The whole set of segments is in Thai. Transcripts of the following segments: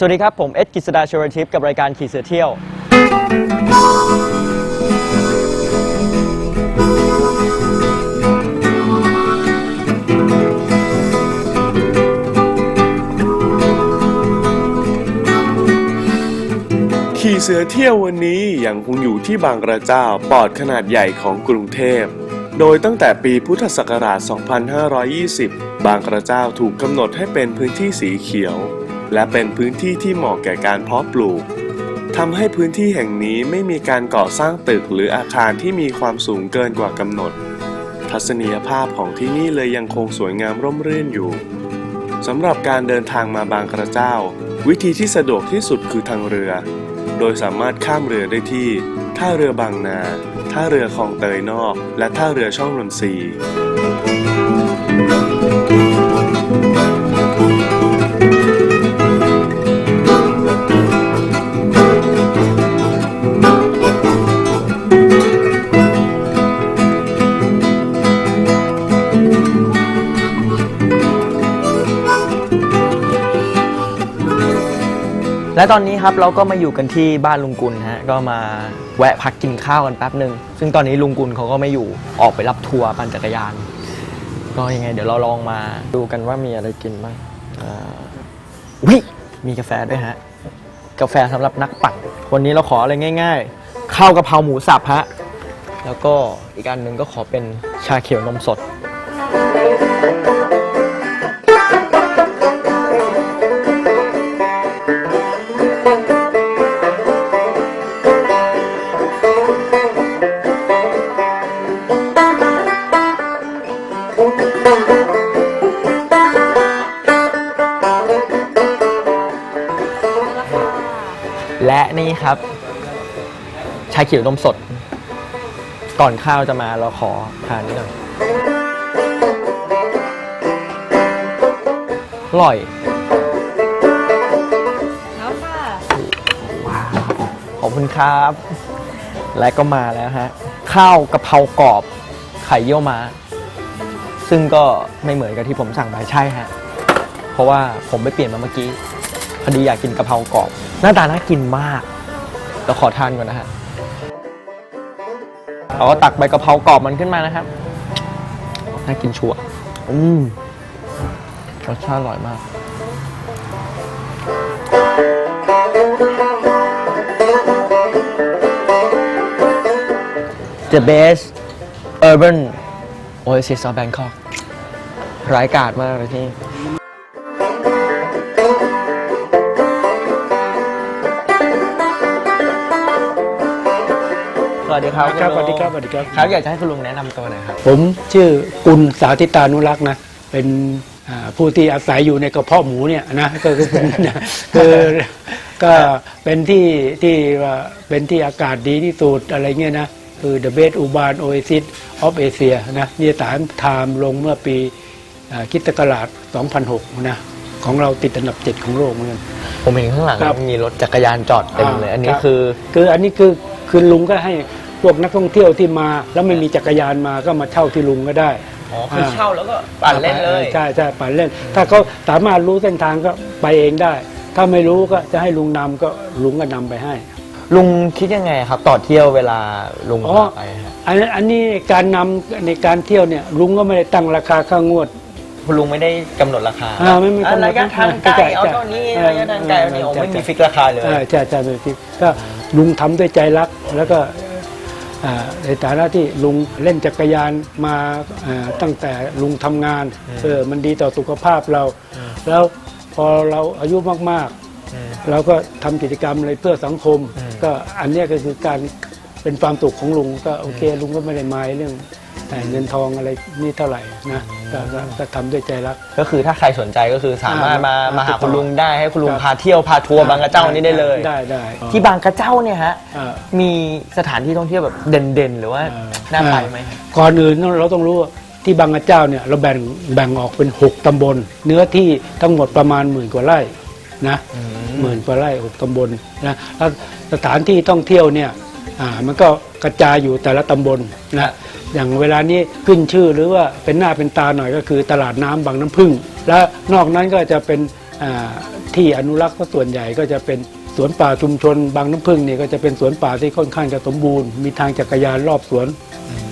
สวัสดีครับ ผมเอ็ดกิษดาชวรทิพย์กับรายการขี่เสือเที่ยว ขี่เสือเที่ยววันนี้ยังคงอยู่ที่บางกระเจ้าปอดขนาดใหญ่ของกรุงเทพ โดยตั้งแต่ปีพุทธศักราช 2520 บางกระเจ้าถูกกำหนดให้เป็นพื้นที่สีเขียว และเป็นพื้นที่ที่เหมาะแก่การเพาะปลูกทำให้พื้นที่แห่งนี้ไม่มีการก่อสร้างตึกหรืออาคารที่มีความสูงเกินกว่ากำหนด ทัศนียภาพของที่นี่เลยยังคงสวยงามร่มรื่นอยู่สำหรับการเดินทางมาบางกระเจ้า วิธีที่สะดวกที่สุดคือทางเรือ โดยสามารถข้ามเรือได้ที่ท่าเรือบางนา ท่าเรือคลองเตยนอก และท่าเรือช่องนนทรี และตอนนี้ครับเราก็มาอยู่กันที่บ้านลุงกุลฮะก็มาแวะพักกินข้าวกันแป๊บหนึ่งซึ่งตอนนี้ลุงกุลเขาก็ไม่อยู่ออกไปรับทัวร์ปั่นจักรยาน ก็ยังไง เดี๋ยวเราลองมาดูกันว่ามีอะไรกินบ้างอ่าอุ้ยมีกาแฟด้วยฮะ กาแฟสำหรับนักปั่นวันนี้เราขออะไรง่าย ๆ ข้าวกะเพราหมูสับฮะแล้วก็อีกอันหนึ่งก็ขอเป็นชาเขียวนมสด และนี่ครับ ชาเขียวนมสด ก่อนข้าวจะมาเราขอทานนิดหน่อยอร่อยแล้วค่ะขอบคุณครับ และก็มาแล้วฮะ ข้าวกะเพรากรอบไข่เยี่ยวม้า ซึ่งก็ไม่เหมือนกับที่ผมสั่งไปใช่ฮะ เพราะว่าผมไปเปลี่ยนมาเมื่อกี้พอดีอยากกินกะเพรากรอบ หน้าตาน่ากินมากเราขอทานก่อนนะฮะเราก็ตักใบกะเพรากรอบมันขึ้นมานะครับ น่ากินชัวร์อืมรสชาติอร่อยมาก The best urban oasis of Bangkok ร้ายกาจมากเลยที่ วัสดีครับครับณสวัลุสงดีครับสวัสดีครับครับอยากจะให้คุณลุงแนะนำตัวหน่อยครับผมชื่อกุลสาธิตานุรักษ์นะเป็นอ่าผู้ที่อาศัยอยู่ในกระเพาะหมูเนี่ยนะก็คือผมนะคือก็เป็นที่ที่ว่าเป็นที่อากาศดีที่สุดอะไรเงี้ยนะคือ the best urban oasis of Asia นะนิยสารไทม์ลงเมื่อปีอ่าคริดศักราช2006 นะของเราติดอันดับ7ของโลกเหมือนกันผมเห็นข้างหลังครับมีรถจักรยานจอดเต็มเลย อันนี้รับคือ คืออันนี้คือคือลุงก็ให้ พวกนักท่องเที่ยวที่มาแล้วไม่มีจักรยานมาก็มาเช่าที่ลุงก็ได้อ๋อคือเช่าแล้วก็ปั่นเล่นเลยใช่ใช่ปั่นเล่น ถ้าเขาสามารถรู้เส้นทางก็ไปเองได้ ถ้าไม่รู้ก็จะให้ลุงนำก็ลุงก็นำไปให้ ลุงคิดยังไงครับต่อเที่ยวเวลาลุงอ๋อพาไปฮะอันนี้อันนี้การนำในการเที่ยวเนี่ยลุงก็ไม่ได้ตั้งราคาค่างวดคุณลุงไม่ได้กำหนดราคาอ่าไม่มีกำหนดระยะทางไกลใช่เอาใช่เท่านี้เออระยะทางไกลเอานี่เออโอ้ใช่ไม่มีใช่ฟิกราคาเลยเออใช่ใช่ไม่ผิดก็ลุงทำด้วยใจรักแล้วก็อ่า ในฐานะที่ลุงเล่นจักรยานมาอ่าตั้งแต่ลุงทำงานเออมันดีต่อสุขภาพเรา แล้วพอเราอายุมากๆ เราก็ทำกิจกรรมอะไรเพื่อสังคม ก็อันเนี้ยก็คือการ เป็นความสุขของลุงก็โอเคลุงก็ไม่ได้หมายเรื่องเอ่อเงินทองอะไรนี่เท่าไหร่นะก็ก็ก็ทำด้วยใจรัก ก็คือถ้าใครสนใจก็คือสามารถมาอ่ามาหาติดต่อคุณลุงได้ให้คุณลุงครับพาเที่ยวพาทัวร์บางกระเจ้านี้ได้เลย ได้ได้ที่บางกระเจ้าเนี่ยฮะอ่า มีสถานที่ท่องเที่ยวแบบเด่นๆ หรือว่าอ่าน่าไปไหมก่อนอื่นเราต้องรู้ว่าที่บางกระเจ้าเนี่ยเราแบ่งแบ่งออกเป็น 6 ตำบล เนื้อที่ทั้งหมดประมาณหมื่นกว่าไร่นะหมื่นกว่าไร่หกตำบลนะแล้วสถานที่ท่องเที่ยวเนี่ย อ่ามันก็กระจายอยู่แต่ละตำบลนะอย่างเวลานี้ขึ้นชื่อหรือว่าเป็นหน้าเป็นตาหน่อยก็คือตลาดน้ำบางน้ำพึ่ง และนอกนั้นก็จะเป็นอ่าที่อนุรักษ์ส่วนใหญ่ก็จะเป็นสวนป่าชุมชน บางน้ำพึ่งนี่ก็จะเป็นสวนป่าที่ค่อนข้างจะสมบูรณ์ มีทางจักรยานรอบสวน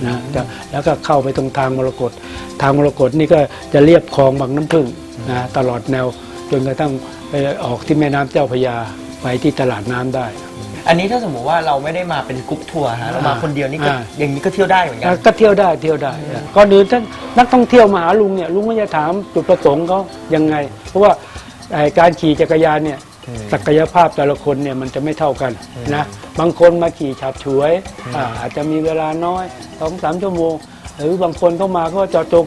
นะจะแล้วก็เข้าไปตรงทางมรกตทางมรกตนี่ก็จะเรียบคลองบางน้ำพึ่งนะตลอดแนวจนกระทั่งไปออกที่แม่น้ำเจ้าพระยา ไปที่ตลาดน้ำได้ อันนี้ถ้าสมมุติว่าเราไม่ได้มาเป็นกรุ๊ปทัวร์ฮะเรามาคนเดียวนี่ก็อ่า อย่างนี้ก็เที่ยวได้เหมือนกัน ก็เที่ยวได้เที่ยวได้ก่อนอื่นท่านนักท่องเที่ยวมาหาลุงเนี่ยลุงก็จะถามจุดประสงค์เขายังไง เพราะว่าไอ้การขี่จักรยานเนี่ยอืมศักยภาพแต่ละคนเนี่ยมันจะไม่เท่ากันนะบางคนมาขี่ฉับฉวยอ่าอาจจะมีเวลาน้อยสองสามชั่วโมง หรือบางคนเข้ามาก็เจาะจง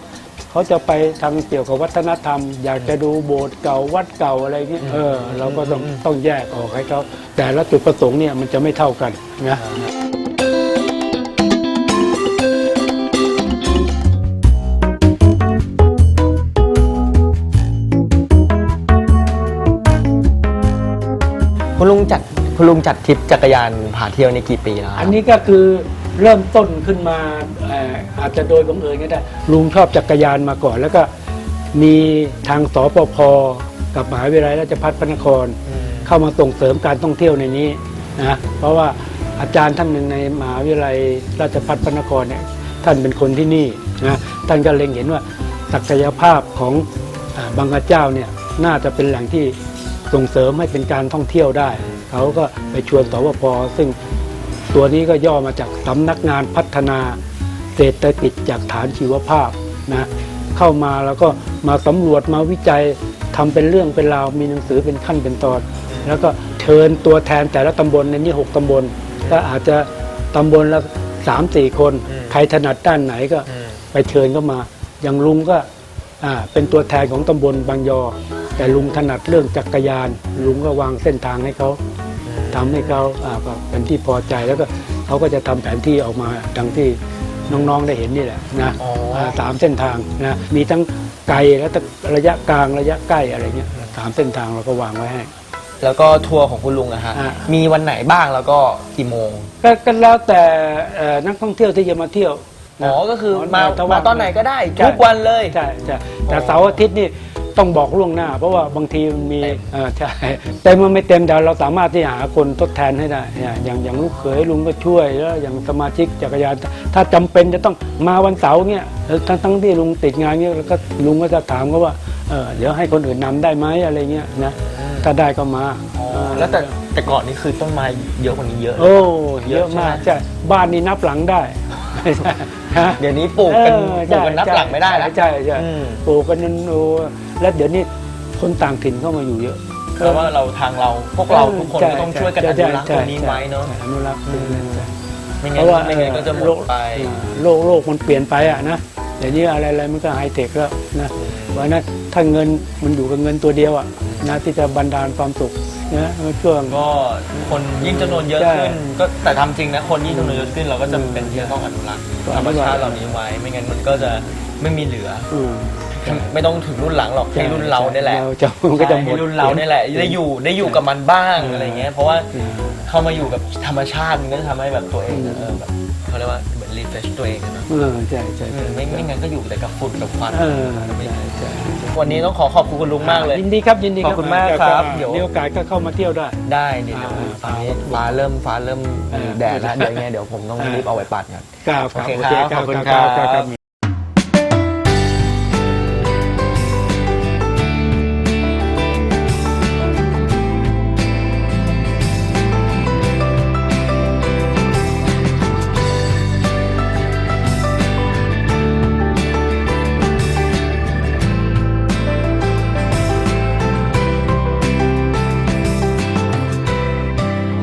เขาจะไปทางเกี่ยวกับวัฒนธรรม อยากจะดูโบสถ์เก่าวัดเก่าอะไรเงี้ยเออเราก็ต้องต้องแยกออกให้เขาแต่ละจุดประสงค์เนี่ยมันจะไม่เท่ากันนะคุณลุงจัดคุณลุงจัดทริปจักรยานพาเที่ยวนี่กี่ปีแล้วครับอันนี้ก็คือเริ่มต้นขึ้นมาเอ่ ออาจจะโดยบังเอิญก็ได้ ลุงชอบจักรยานมาก่อน แล้วก็มีทางสปพกับมหาวิทยาลัยราชภัฏพระนครอืมเข้ามาส่งเสริมการท่องเที่ยวในนี้นะเพราะว่าอาจารย์ท่านหนึ่งในมหาวิทยาลัยราชภัฏพระนครเนี่ยท่านเป็นคนที่นี่นะท่านก็เล็งเห็นว่าศักยภาพของอาบางกระเจ้าเนี่ยน่าจะเป็นแหล่งที่ส่งเสริมให้เป็นการท่องเที่ยวได้ เขาก็ไปชวนสวพซึ่งตัวนี้ก็ย่อมาจากสำนักงานพัฒนาเศรษฐกิจจากฐานชีวภาพนะเข้ามาแล้วก็มาสำรวจมาวิจัยทำเป็นเรื่องเป็นราวมีหนังสือเป็นขั้นเป็นตอน แล้วก็เชิญตัวแทนแต่ละตำบลในนี้หกตำบลก็อาจจะตำบลละสามสี่คนอืมใครถนัดด้านไหนก็อืมไปเชิญเข้ามา อย่างลุงก็อ่าเป็นตัวแทนของตำบลบางยอ แต่ลุงถนัดเรื่องจักรยาน ลุงก็วางเส้นทางให้เขาทำให้เขาอ่าก็เป็นที่พอใจแล้วก็เขาก็จะทำแผนที่ออกมาดังที่ น้องๆได้เห็นนี่แหละนะอ๋ออ่าสามเส้นทางนะมีทั้งไกลและระยะกลางระยะใกล้อะไรเงี้ยสามเส้นทางเราก็วางไว้ให้ แล้วก็ทัวร์ของคุณลุงอะฮะอ่ามีวันไหนบ้างแล้วก็กี่โมง ก็ก็แล้วแต่เอ่อนักท่องเที่ยวที่จะมาเที่ยวนะอ๋อก็คือมาถ้มาตอนไหนก็ได้ใช่ทุกวันเลยใช่ใช่แต่เสาร์อาทิตย์นี่ ต้องบอกล่วงหน้า เพราะว่าบางทีมันมีเต็มเอ่อใช่เต็มมันไม่เต็มแต่เราสามารถที่หาคนทดแทนให้ได้เนี่ยอย่างอย่างลูกเขยลุงก็ช่วยแล้วอย่างสมาชิกจักรยาน ถ้าจำเป็นจะต้องมาวันเสาร์เนี่ยแล้วทั้งทั้งที่ลุงติดงานเนี่ยแล้วก็ลุงก็จะถามเขาว่าเออเดี๋ยวให้คนอื่นนำได้ไหมอะไรเงี้ยนะถ้าได้ก็มาอ๋อเออแล้วแต่แต่ก่อนนี่คือต้นไม้เยอะกว่านี้เยอะ โอ้เยเยอะอะมากใช่ไหมใช่บ้านนี้นับหลังได้ฮะเดี๋ยวนี้ปลูกกันเออปลูกกันนับหลังไม่ได้แล้วใช่ใช่อืมปลูกกันนั่นโอ้ แล้วเดี๋ยวนี้คนต่างถิ่นเข้ามาอยู่เยอะเพราะว่าเราทางเราพวกเราทุกคนก็ต้องช่วยกันอในุรักษ์ตรงนี้ไว้เนาะใช่อนุรักษ์อืมใช่ไม่เพงั้นราะว่าไม่งั้นก็จะหมดไปเออโลกโลกมันเปลี่ยนไปอะนะเดี๋ยวนี้อะไรอะไรมันก็ไฮเทคแล้วนะเพราะฉะนั้นถ้าเงินมันอยู่กับเงินตัวเดียวอะนะที่จะบันดาลความสุขนะมันช่วงก็คนยิ่งจำนวนเยอะใช่ขึ้น ก็แต่ทำจริงนะคนยิ่งจำนวนเยอะขึ้นเราก็จะเป็นที่จะต้องอนุรักษ์ก็ธอรนุรมรักษ์ชาติเหล่านี้ไว้ ไม่งั้นมันก็จะไม่มีเหลืออืม ไม่ต้องถึงรุ่นหลังหรอกให้รุ่นเราเนี่ยแหละเราจะมันก็จะหมให้ดรุ่นเราเนี่ยแหละได้อยู่ได้อยู่กับมันบ้างอะไรเงี้ยเพราะว่าอืมเข้ามาอยู่กับธรรมชาติมันก็จะทำให้แบบตัวเองเออแบบเขาเรียกว่าเหมือนรีเฟรชตัวเองอะเนอะเออใช่ใช่เอใช่อไม่ไม่งั้นก็อยู่แต่กับฝุ่นกับควันเออใช่ใช่วันนี้ต้องขอขอบคุณคุณลุงมากเลยยินดีครับยินดีครับขอบคุณมากครับอ่เดี๋ยวมีโอกาสก็เข้ามาเที่ยวได้ ได้เดี๋ยวเดี๋ยวอ่าฟ้าฟ้าเริ่มฟ้าเริ่มเออแดดแล้วเดี๋ยวยังไงเดี๋ยวผมต้องอ่ารีรีบเอาไว้ปัดก่อนครับครับโอเคโอเคครับขอบคุณครับ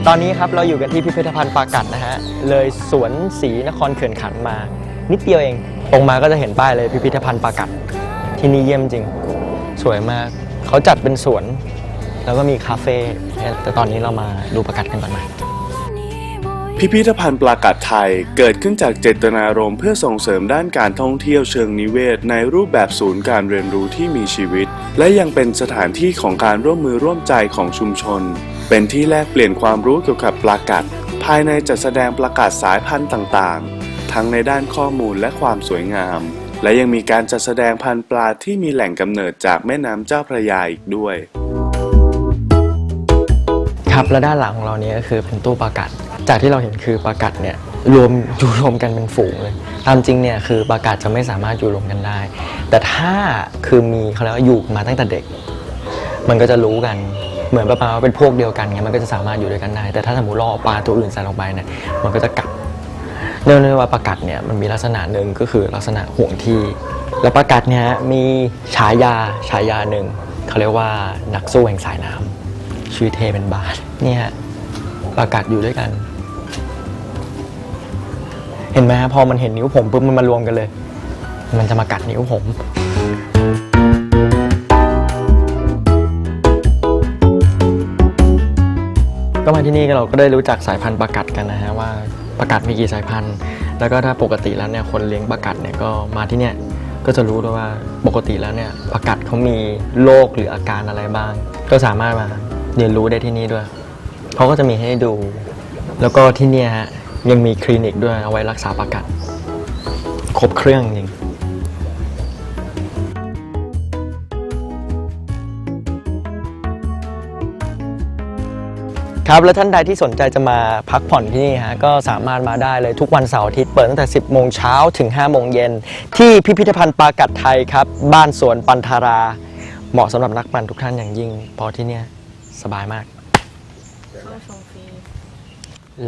ตอนนี้ครับเราอยู่กันที่พิพิธภัณฑ์ปากัดนะฮะ เลยสวนศรีนครเขื่อนขันมา นิดเดียวเอง ตรงมาก็จะเห็นป้ายเลยพิพิธภัณฑ์ปากัด ที่นี่เยี่ยมจริง สวยมาก เขาจัดเป็นสวน แล้วก็มีคาเฟ่แต่ตอนนี้เรามาดูปากัดกันก่อนไหมพิพิธภัณฑ์ปลากัดไทยเกิดขึ้นจากเจตนารมณ์เพื่อส่งเสริมด้านการท่องเที่ยวเชิงนิเวศ ในรูปแบบศูนย์การเรียนรู้ที่มีชีวิต และยังเป็นสถานที่ของการร่วมมือร่วมใจของชุมชน เป็นที่แลกเปลี่ยนความรู้เกี่ยวกับปลากัด ภายในจัดแสดงปลากัดสายพันธุ์ต่างๆ ทั้งในด้านข้อมูลและความสวยงาม และยังมีการจัดแสดงพันธุ์ปลาที่มีแหล่งกำเนิดจากแม่น้ำเจ้าพระยาอีกด้วย ครับแล้วด้านหลังของเราเนี่ยก็คือเป็นตู้ปลากัด จากที่เราเห็นคือปลากัดเนี่ยรวมอยู่รวมกันเป็นฝูงเลย ตามจริงเนี่ยคือปลากัดจะไม่สามารถอยู่รวมกันได้ แต่ถ้าคือมีเขาเรียกว่าอยู่มาตั้งแต่เด็ก มันก็จะรู้กัน เหมือนประมาณว่าเป็นพวกเดียวกันไงมันก็จะสามารถอยู่ด้วยกันได้ แต่ถ้าสมมติเราเอาปลาตัวอื่นใส่ลงไปเนี่ยมันก็จะกัดเนื่องด้วยว่าปลากัดเนี่ยมันมีลักษณะหนึ่งก็คือลักษณะห่วงที่ แล้วปลากัดเนี่ยมีฉายาฉายาหนึ่งเขาเรียกว่านักสู้แห่งสายน้ำชื่อเทเป็นบาทเนี่ยปลากัดอยู่ด้วยกัน เห็นไหมฮะพอมันเห็นนิ้วผมปุ๊บมันมารวมกันเลย มันจะมากัดนิ้วผม มาที่นี่เราก็ได้รู้จักสายพันธุ์ปากัดกันนะฮะว่าปากัดมีกี่สายพันธุ์ แล้วก็ถ้าปกติแล้วเนี่ยคนเลี้ยงปากัดเนี่ยก็มาที่เนี่ยก็จะรู้ด้วยว่าปกติแล้วเนี่ยปากัดเขามีโรคหรืออาการอะไรบ้าง ก็สามารถมาเรียนรู้ได้ที่นี่ด้วยเขาก็จะมีให้ดู แล้วก็ที่เนี่ยฮะยังมีคลินิกด้วยเอาไว้รักษาปากัดครบเครื่องจริง ครับและท่านใดที่สนใจจะมาพักผ่อนที่นี่ฮะก็สามารถมาได้เลยทุกวันเสาร์อาทิตย์เปิดตั้งแต่ 10 โมงเช้าถึง 5 โมงเย็น ที่พิพิธภัณฑ์ปลากัดไทยครับ บ้านสวนปันธารา เหมาะสำหรับนักปั่นทุกท่านอย่างยิ่งเพราะที่เนี่ยสบายมาก เข้าชมฟรี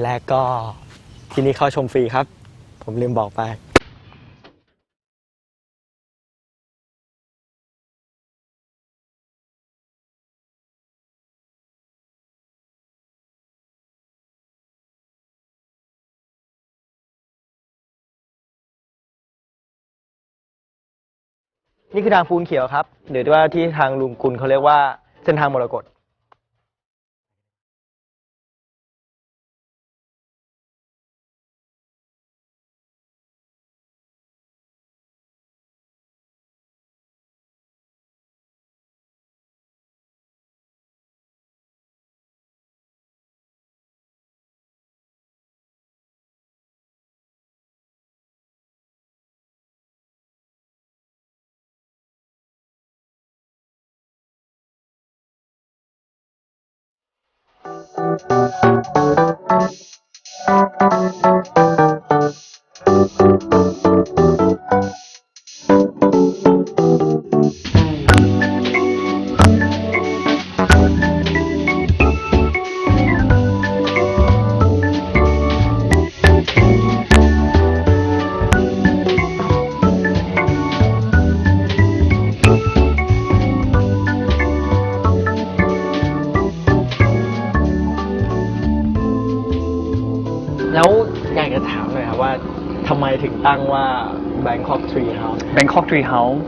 และก็ที่นี่เข้าชมฟรีครับ ผมลืมบอกไป นี่คือทางฟูนเขียวครับ หรือว่าที่ทางลุงกุลเขาเรียกว่าเส้นทางมรกต แตั้งว่า Bangkok Tree House Bangkok Tree House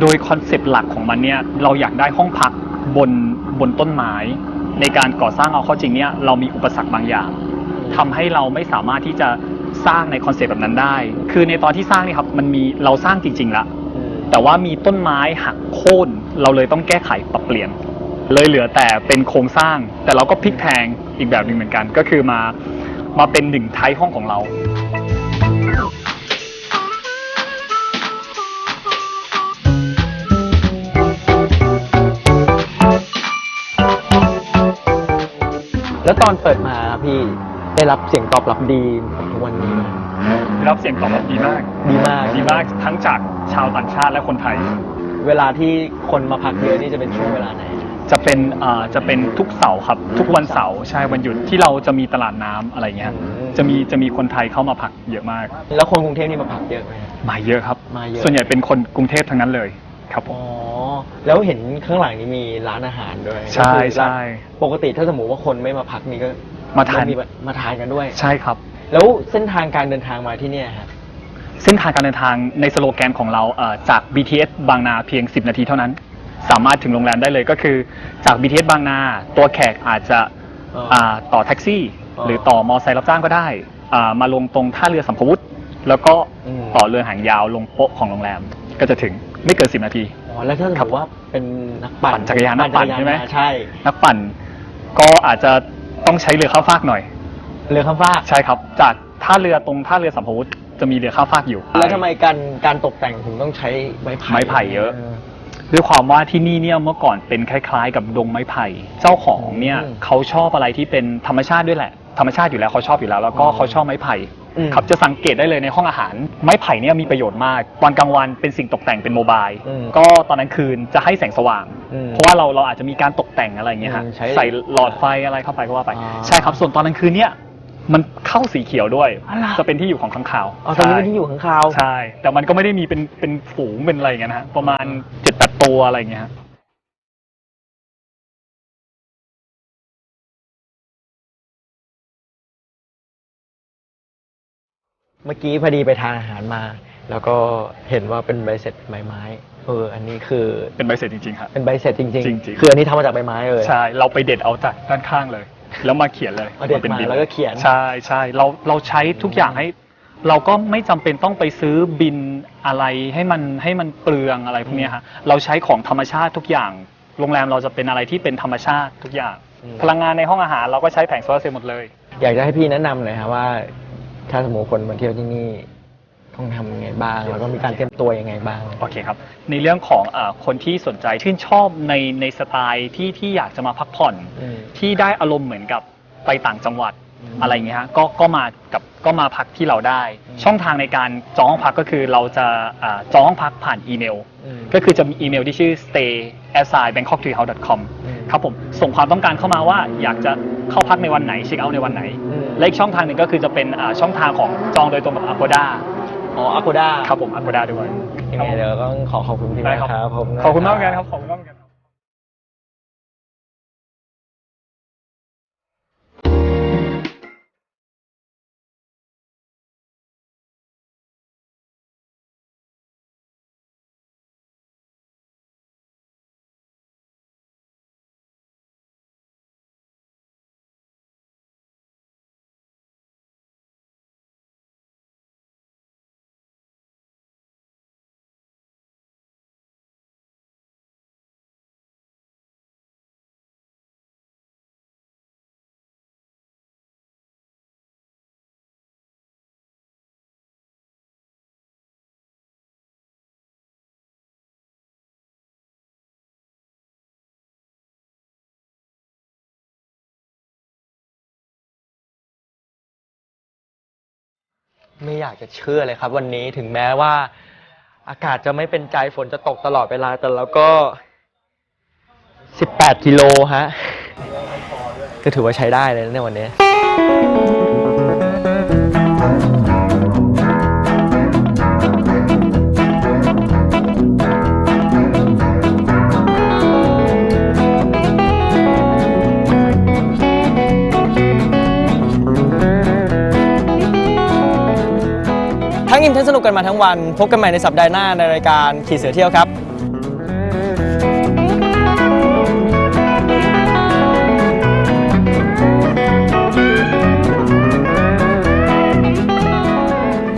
โดยคอนเซปต์หลักของมันเนี่ยเราอยากได้ห้องพักบนบนต้นไม้ในการก่อสร้างเอาเข้าจริงเนี่ยเรามีอุปสรรคบางอย่างทำให้เราไม่สามารถที่จะสร้างในคอนเซปต์แบบนั้นได้ คือในตอนที่สร้างนี่ครับมันมีเราสร้างจริงๆละแต่ว่ามีต้นไม้หักโค่นเราเลยต้องแก้ไขปรับเปลี่ยน เลยเหลือแต่เป็นโครงสร้าง แต่เราก็พลิกแพลงอีกแบบหนึ่งเหมือนกัน ก็คือมามาเป็นหนึ่งไทยห้องของเรา แล้วตอนเปิดมาครับพี่ได้รับเสียงตอบรับดีทุกวันนี้ไหมได้รับเสียงตอบรับดีมาก ดีมาก ดีมากทั้งจากชาวต่างชาติและคนไทย เวลาที่คนมาพักเยอะนี่จะเป็นช่วงเวลาไหน จะเป็นอ่าจะเป็นทุกเสาร์ครับ ทุกวันเสาร์ใช่วันหยุดที่เราจะมีตลาดน้ำอะไรเงี้ย อืม จะมีจะมีคนไทยเข้ามาพักเยอะมาก แล้วคนกรุงเทพนี่มาพักเยอะไหมครับมาเยอะครับ มาเยอะ ส่วนใหญ่เป็นคนกรุงเทพทั้งนั้นเลยครับผอ๋มอ แล้วเห็นข้างหลังนี้มีร้านอาหารด้วยใช่ก็คือร้านใช่ ปกติถ้าสมมติว่าคนไม่มาพักนี่ก็มาทานมีมาทานกันด้วย ใช่ครับ แล้วเส้นทางการเดินทางมาที่เนี่ยครับ เส้นทางการเดินทางในสโลแกนของเราเอ่อจาก BTS บางนาเพียง 10 นาทีเท่านั้น สามารถถึงโรงแรมได้เลยก็คือจาก BTS บางนาตัวแขกอาจจะอ๋ออ่าต่อแท็กซี่ อ๋อหรือต่อมอไซค์รับจ้างก็ได้อ่ามาลงตรงท่าเรือสัมภวุธแล้วก็อืม ต่อเรือหางยาวลงโป๊ะของโรงแรมก็จะถึงไม่เกิน 10 นาทีอ๋อ แล้วถ้าสมมติว่าเป็นนักปั่นปั่นจักรยานนักปั่นใช่ไหมใช่ นักปั่นก็อาจจะต้องใช้เรือข้ามฟากหน่อย เรือข้ามฟากใช่ครับ จากท่าเรือตรงท่าเรือสัมภวุธจะมีเรือข้ามฟากอยู่ แล้วทำไมการการตกแต่งถึงต้องใช้ไม้ไผ่ไม้ไผ่เยอะ ด้วยความว่าที่นี่เนี่ยเมื่อก่อนเป็นคล้าย ๆ กับดงไม้ไผ่ เจ้าของเนี่ยอืมเขาชอบอะไรที่เป็นธรรมชาติด้วยแหละ ธรรมชาติอยู่แล้วเขาชอบอยู่แล้ว แล้วก็อ๋อเขาชอบไม้ไผ่อืม ครับจะสังเกตได้เลยในห้องอาหาร ไม้ไผ่เนี่ยมีประโยชน์มากตอนกลางวันเป็นสิ่งตกแต่งเป็นโมบายอืมก็ตอนกลางคืนจะให้แสงสว่าง อืมเพราะว่าเราเราอาจจะมีการตกแต่งอะไรอย่างเงี้ยฮะอืมใช้ใส่หลอดไฟอะไรเข้าไปก็ว่าไปอ๋อใช่ครับส่วนตอนกลางคืนเนี่ยมันเข้าสีเขียวด้วยอ๋อเหรอจะเป็นที่อยู่ของข้างคาวอ๋อตอนนี้เป็นที่อยู่ข้างคาวใช่ แต่มันก็ไม่ได้มีเป็นเป็นฝูงเป็นอะไรอย่างเงี้ยนะฮะประมาณเจ็ดแปดตัวอะไรอย่างเงี้ยฮะ เมื่อกี้พอดีไปทานอาหารมา แล้วก็เห็นว่าเป็นใบเสร็จใบไม้เอออันนี้คือเป็นใบเสร็จจริงๆครับ เป็นใบเสร็จจริงจริงๆ คืออันนี้ทำมาจากใบไม้เลยใช่เราไปเด็ดเอาจากด้านข้างเลย แล้วมาเขียนเลยเอาเด็ดป็นมาบินแล้วก็เขียนใช่ใช่เราเราใช้ทุกอย่างให้ เราก็ไม่จำเป็นต้องไปซื้อบินอะไรให้มันให้มันเปลืองอะไรพวกเนี้ยฮะเราใช้ของธรรมชาติทุกอย่าง โรงแรมเราจะเป็นอะไรที่เป็นธรรมชาติทุกอย่างอืมพลังงานในห้องอาหารเราก็ใช้แผงโซลาร์เซลล์หมดเลย อยากจะให้พี่แนะนำหน่อยครับว่า ถ้าสมมติคนมาเที่ยวที่นี่ต้องทำยังไงบ้าง แล้วก็มีการเตรียมตัวยังไงบ้าง โอเคครับ ในเรื่องของเออคนที่สนใจชื่นชอบในในสไตล์ที่ที่อยากจะมาพักผ่อน อืมที่ได้อารมณ์เหมือนกับไปต่างจังหวัดอืมอะไรอย่างเงี้ยฮะก็ก็มากับก็มาพักที่เราได้ อืม ช่องทางในการจองห้องพักก็คือเราจะอ่าจองห้องพักผ่านอีเมล อืม ก็คือจะมีอีเมลที่ชื่อ stay s i bangkok t r e e house com อืม ครับผมส่งความต้องการเข้ามาว่าอยากจะ เข้าพักในวันไหนเช็คเอาท์ในวันไหนอืมและอีกช่องทางหนึ่งก็คือจะเป็นอ่าช่องทางของจองโดยตรงกับ Agoda อ๋ออากูด้าครับผม Agoda ด้วยยังไงเดี๋ยวต้องขอขอบคุณพี่ได้มากครับครับผม ขอบคุณมากเหมือนกันครับขอบคุณมากเหมือนกัน ไม่อยากจะเชื่อเลยครับ วันนี้ถึงแม้ว่า อากาศจะไม่เป็นใจฝนจะตกตลอดเวลาแต่เราก็ 18 กิโลฮะก็ถือว่าใช้ได้เลยนะในวันนี้ ทั้งอิ่มทั้งสนุกกันมาทั้งวัน พบกันใหม่ในสัปดาห์หน้าในรายการขี่เสือเที่ยวครับ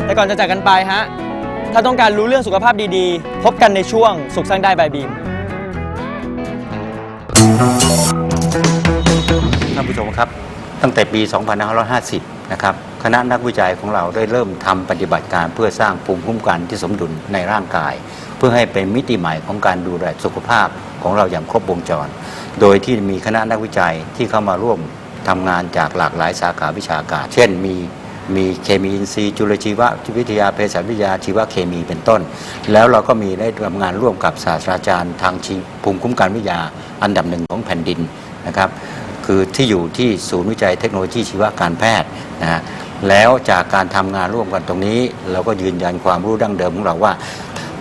แต่ก่อนจะจากกันไปฮะ ถ้าต้องการรู้เรื่องสุขภาพดีๆ พบกันในช่วงสุขสร้างได้บายบีม ท่านผู้ชมครับ ตั้งแต่ปี 2550 นะครับ คณะนักวิจัยของเราได้เริ่มทำปฏิบัติการเพื่อสร้างภูมิคุ้มกันที่สมดุลในร่างกาย เพื่อให้เป็นมิติใหม่ของการดูแลสุขภาพของเราอย่างครบวงจร โดยที่มีคณะนักวิจัยที่เข้ามาร่วมทำงานจากหลากหลายสาขาวิชาการ เช่นมีมีเคมีอินทรีย์จุลชีววิทยาเภสัชวิทยาชีวเคมีเป็นต้น แล้วเราก็มีได้ทำงานร่วมกับศาสตราจารย์ทางภูมิคุ้มกันวิทยาอันดับหนึ่งของแผ่นดินนะครับ คือที่อยู่ที่ศูนย์วิจัยเทคโนโลยีชีวการแพทย์นะฮะแล้วจากการทำงานร่วมกันตรงนี้ เราก็ยืนยันความรู้ดั้งเดิมของเราว่า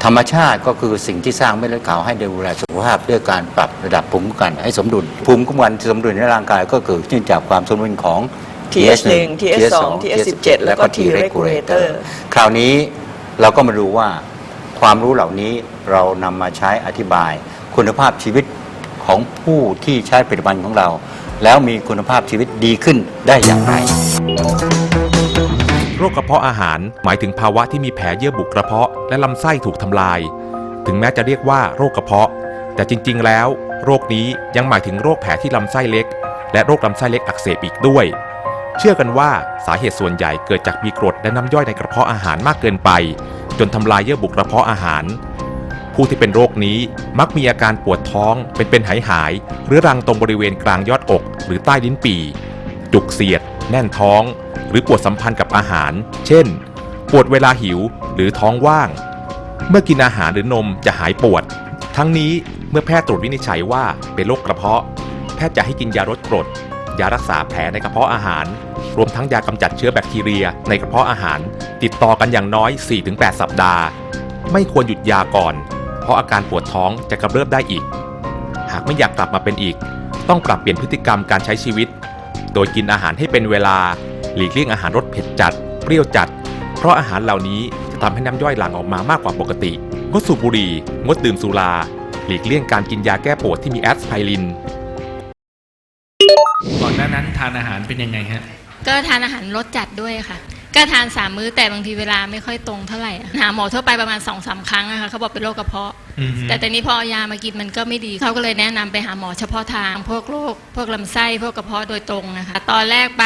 ธรรมชาติก็คือสิ่งที่สร้างเม็ดเลือดขาวให้ดูแลสุขภาพด้วยการปรับระดับภูมิคุ้มกันให้สมดุล ภูมิคุ้มกันที่สมดุลในร่างกายก็เกิดขึ้นจากความสมดุลของ TH1 TH2 TH17 แล้วก็ T regulator คราวนี้เราก็มาดูว่าความรู้เหล่านี้เรานำมาใช้อธิบาย คุณภาพชีวิตของผู้ที่ใช้ผลิตภัณฑ์ของเรา แล้วมีคุณภาพชีวิตดีขึ้นได้อย่างไร โรคกระเพาะอาหารหมายถึงภาวะที่มีแผลเยื่อบุกระเพาะและลำไส้ถูกทำลาย ถึงแม้จะเรียกว่าโรคกระเพาะ แต่จริง ๆ แล้ว โรคนี้ยังหมายถึงโรคแผลที่ลำไส้เล็ก และโรคลำไส้เล็กอักเสบอีกด้วย เชื่อกันว่าสาเหตุส่วนใหญ่เกิดจากมีกรดและน้ำย่อยในกระเพาะอาหารมากเกินไป จนทำลายเยื่อบุกระเพาะอาหาร ผู้ที่เป็นโรคนี้มักมีอาการปวดท้องเป็นเป็นหายหายหรือรังตรงบริเวณกลางยอดอก หรือใต้ลิ้นปี่จุกเสียด แน่นท้อง หรือปวดสัมพันธ์กับอาหาร เช่น ปวดเวลาหิวหรือท้องว่าง เมื่อกินอาหารหรือนมจะหายปวด ทั้งนี้เมื่อแพทย์ตรวจวินิจฉัยว่าเป็นโรคกระเพาะ แพทย์จะให้กินยาลดกรด ยารักษาแผลในกระเพาะอาหาร รวมทั้งยากำจัดเชื้อแบคทีเรียในกระเพาะอาหาร ติดต่อกันอย่างน้อย 4-8 สัปดาห์ ไม่ควรหยุดยาก่อน เพราะอาการปวดท้องจะกำเริบได้อีก หากไม่อยากกลับมาเป็นอีก ต้องปรับเปลี่ยนพฤติกรรมการใช้ชีวิต โดยกินอาหารให้เป็นเวลา หลีกเลี่ยงอาหารรสเผ็ดจัด เปรี้ยวจัด เพราะอาหารเหล่านี้จะทำให้น้ำย่อยหลั่งออกมามากกว่าปกติ งดสูบบุหรี่ งดดื่มสุรา หลีกเลี่ยงการกินยาแก้ปวดที่มีแอสไพริน ก่อนหน้านั้นทานอาหารเป็นยังไงฮะ ก็ทานอาหารรสจัดด้วยค่ะ ก็ทานสามมื้อแต่บางทีเวลาไม่ค่อยตรงเท่าไหร่อะหาหมอทั่วไปประมาณสองสามครั้งนะคะเขาบอกเป็นโรคกระเพาะ อือฮึ แต่แต่นี้พอเอายามากินมันก็ไม่ดีเขาก็เลยแนะนำไปหาหมอเฉพาะทาง พวกโรคพวกลำไส้พวกกระเพาะโดยตรงนะคะตอนแรกไป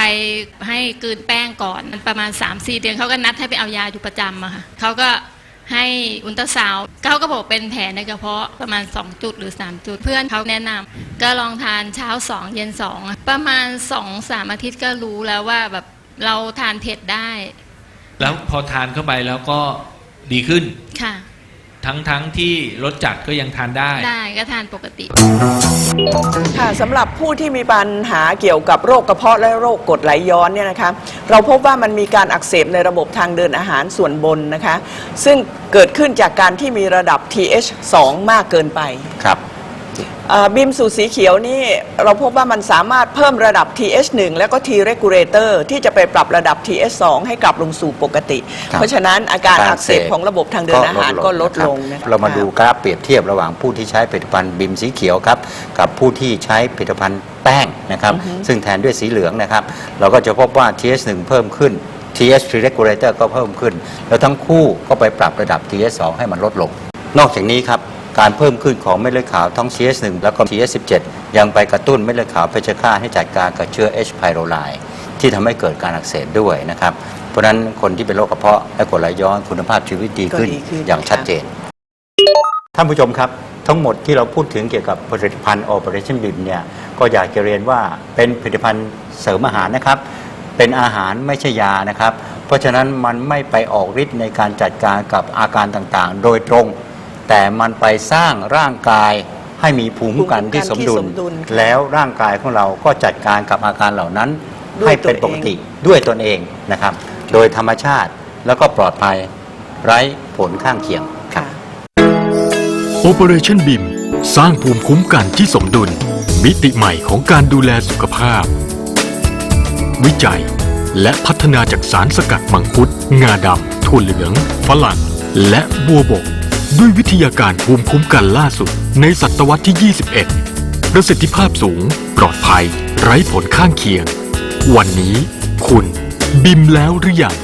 ให้กลืนแป้งก่อนประมาณ3-4เดือนเขาก็นัดให้ไปเอายาอยู่ประจำอะค่ะเขาก็ให้อุลตราซาวด์เขาก็บอกเป็นแผลในกระเพาะประมาณ 2 จุดหรือ 3 จุดเพื่อนเขาแนะนำก็ลองทานเช้า 2 เย็น2อะประมาณ 2-3 อาทิตย์ก็รู้แล้วว่าแบบ เราทานเผ็ดได้ แล้วพอทานเข้าไปแล้วก็ดีขึ้น ค่ะ ทั้งทั้งที่รสจัดก็ยังทานได้ ได้ก็ทานปกติ ค่ะสำหรับผู้ที่มีปัญหาเกี่ยวกับโรคกระเพาะและโรคกรดไหลย้อนเนี่ยนะคะ เราพบว่ามันมีการอักเสบในระบบทางเดินอาหารส่วนบนนะคะ ซึ่งเกิดขึ้นจากการที่มีระดับ TH2 มากเกินไป ครับ อ่าบิมสูตรสีเขียวนี่เราพบว่ามันสามารถเพิ่มระดับ TH1 แล้วก็ T regulator ที่จะไปปรับระดับ TH2 ให้กลับลงสู่ปกติ ครับเพราะฉะนั้นอาการอักเสบของระบบทางเดินอาหารก็ลดลงนะนะคคะรับเรามาดูกราฟเปรียบเทียบระหว่างผู้ที่ใช้ผลิตภัณฑ์บิมสีเขียวครับ กับผู้ที่ใช้ผลิตภัณฑ์แป้งนะครับ ซึ่งแทนด้วยสีเหลืองนะครับ เราก็จะพบว่า TH1 ppm เพิ่มขึ้น TH3 regulator ก็เพิ่มขึ้น แล้วทั้งคู่ก็ไปปรับระดับ TH2 ให้มันลดลง นอกจากนี้ครับ การเพิ่มขึ้นของเม็ดเลือดขาวทั้ง TH1 แล้วก็ TH17 ยังไปกระตุ้นเม็ดเลือดขาวเพชฌฆาตให้จัดการกับเชื้อ H. pylori ที่ทำให้เกิดการอักเสบด้วยนะครับ เพราะฉะนั้นคนที่เป็นโรคกระเพาะและกรดไหลย้อนคุณภาพชีวิตดีขึ้นก็ดีขึ้นอย่างชัดเจน ท่านผู้ชมครับทั้งหมดที่เราพูดถึงเกี่ยวกับผลิตภัณฑ์ Operation BIM เนี่ยก็อยากจะเรียนว่าเป็นผลิตภัณฑ์เสริมอาหารนะครับ เป็นอาหารไม่ใช่ยานะครับ เพราะฉะนั้นมันไม่ไปออกฤทธิ์ในการจัดการกับอาการต่างๆ โดยตรง แต่มันไปสร้างร่างกายให้มีภูมิคุ้มกันที่สมดุลภูมิคุ้มกันที่สมดุลค่ะแล้วร่างกายของเราก็จัดการกับอาการเหล่านั้นด้วยให้เป็นตัวเองปกติด้วยตนเองนะครับ โดยธรรมชาติแล้วก็ปลอดภัยไร้ผลข้างเคียงค่ะ Operation BIM สร้างภูมิคุ้มกันที่สมดุล มิติใหม่ของการดูแลสุขภาพ วิจัย และพัฒนาจากสารสกัดมังคุด งาดำถั่วเหลือง ฝรั่ง และบัวบก ด้วยวิทยาการภูมิคุ้มกันล่าสุดในศตวรรษที่ 21 ประสิทธิภาพสูง ปลอดภัย ไร้ผลข้างเคียง วันนี้ คุณ บิมแล้วหรือยัง